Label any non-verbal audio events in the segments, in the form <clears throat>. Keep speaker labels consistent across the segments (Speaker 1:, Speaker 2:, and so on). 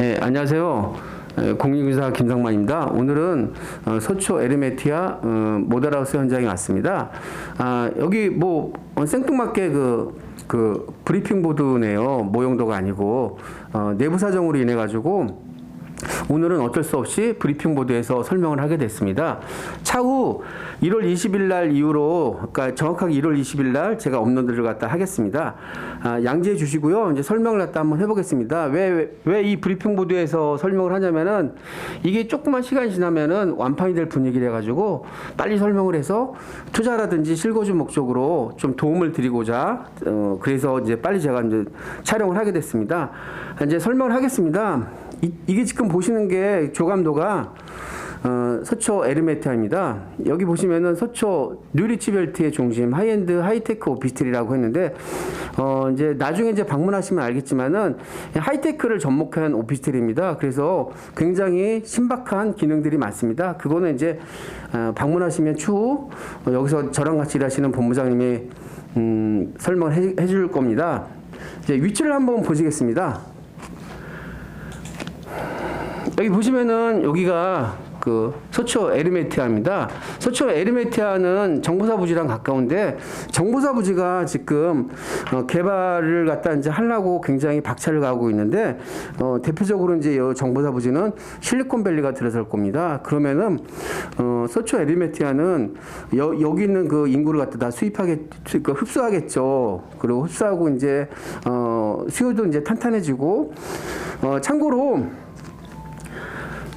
Speaker 1: 예, 안녕하세요. 예, 공익의사 김상만입니다. 오늘은 어, 서초 에르메티아 어, 모델하우스 현장에 왔습니다. 아, 여기 뭐 어, 생뚱맞게 그, 그 브리핑 보드네요. 모형도가 아니고 어, 내부 사정으로 인해 가지고 오늘은 어쩔 수 없이 브리핑 보드에서 설명을 하게 됐습니다. 차후 1월 20일 날 이후로 그러니까 정확하게 1월 20일 날 제가 업로드를 갖다 하겠습니다. 아, 양지해 주시고요. 이제 설명을 갖다 한번 해보겠습니다. 왜 왜 이 브리핑 보드에서 설명을 하냐면은 이게 조그만 시간이 지나면은 완판이 될 분위기래 가지고 빨리 설명을 해서 투자라든지 실거주 목적으로 좀 도움을 드리고자 어, 그래서 이제 빨리 제가 이제 촬영을 하게 됐습니다. 이제 설명을 하겠습니다. 이, 이게 지금 보시는 게 조감도가 어, 서초 에르메타입니다. 여기 보시면은 서초 뉴리치 벨트의 중심 하이엔드 하이테크 오피스텔이라고 했는데 어, 이제 나중에 이제 방문하시면 알겠지만은 하이테크를 접목한 오피스텔입니다. 그래서 굉장히 신박한 기능들이 많습니다. 그거는 이제 어, 방문하시면 추후 어, 여기서 저랑 같이 일하시는 본부장님이 음, 설명을 해, 해줄 겁니다. 이제 위치를 한번 보시겠습니다. 여기 보시면은 여기가 그 서초 에르메티아입니다. 서초 에르메티아는 정보사 부지랑 가까운데 정보사 부지가 지금 어, 개발을 갖다 이제 하려고 굉장히 박차를 가고 있는데 어, 대표적으로 이제 이 정보사 부지는 실리콘밸리가 들어설 겁니다. 그러면은 어, 서초 에르메티아는 여, 여기 있는 그 인구를 갖다 다 수입하게 그 흡수하겠죠. 그리고 흡수하고 이제 어, 수요도 이제 탄탄해지고 어, 참고로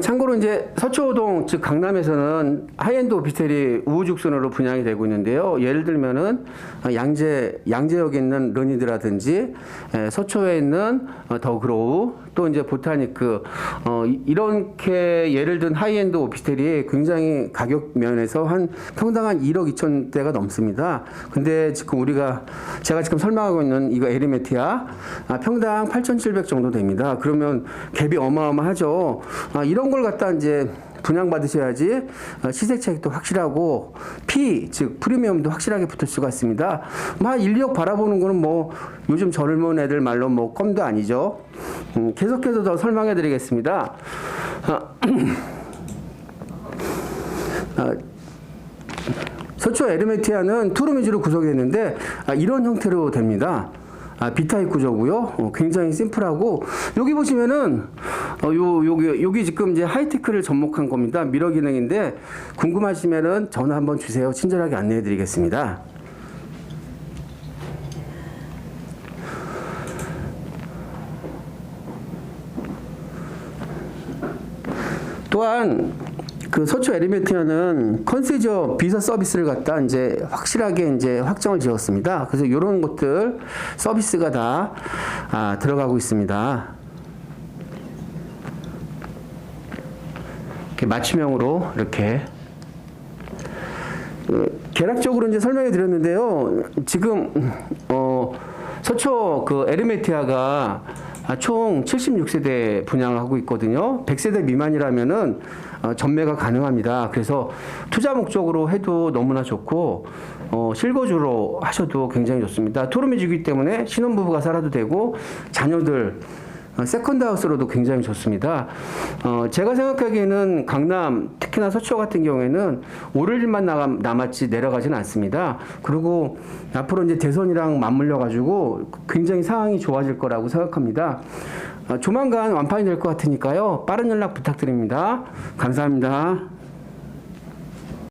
Speaker 1: 참고로 이제 서초동 즉 강남에서는 하이엔드 오피스텔이 우후죽순으로 분양이 되고 있는데요. 예를 들면은 양재 양재역에 있는 르니드라든지 에, 서초에 있는 어, 더그로우 또 이제 보타니크 어, 이- 이렇게 예를 든 하이엔드 오피스텔이 굉장히 가격 면에서 한 평당 한 1억 2천 대가 넘습니다. 근데 지금 우리가 제가 지금 설명하고 있는 이거 에리메티아 아, 평당 8,700 정도 됩니다. 그러면 갭이 어마어마하죠. 아, 이런 걸 갖다 이제 분양 받으셔야지 어, 시세 차익도 확실하고 피즉 프리미엄도 확실하게 붙을 수가 있습니다. 막 1, 2억 바라보는 거는 뭐 요즘 젊은 애들 말로 뭐 껌도 아니죠. 음, 계속해서 더 설명해 드리겠습니다. 아, <clears throat> 아, 서초 에르메티아는 투룸 위주로 구성했는데 아, 이런 형태로 됩니다. 아, B타입 구조고요. 어, 굉장히 심플하고 여기 보시면은 어, 요 여기 여기 지금 이제 하이테크를 접목한 겁니다. 미러 기능인데 궁금하시면은 전화 한번 주세요. 친절하게 안내해 드리겠습니다. 또한 그 서초 에리메티아는 컨시저 비서 서비스를 갖다 이제 확실하게 이제 확정을 지었습니다. 그래서 이런 것들 서비스가 다 아, 들어가고 있습니다. 이렇게 맞춤형으로 이렇게 어, 개략적으로 이제 설명해 드렸는데요. 지금 어, 서초 그 에르메티아가 아, 총 76세대 분양을 하고 있거든요. 100세대 미만이라면은 어, 전매가 가능합니다. 그래서 투자 목적으로 해도 너무나 좋고 어, 실거주로 하셔도 굉장히 좋습니다. 토름이 주기 때문에 신혼부부가 살아도 되고 자녀들 어, 세컨드 하우스로도 굉장히 좋습니다. 어, 제가 생각하기에는 강남, 특히나 서초 같은 경우에는 오를 일만 남- 남았지 내려가지는 않습니다. 그리고 앞으로 이제 대선이랑 맞물려 가지고 굉장히 상황이 좋아질 거라고 생각합니다. 어, 조만간 완판이 될 것 같으니까요. 빠른 연락 부탁드립니다. 감사합니다.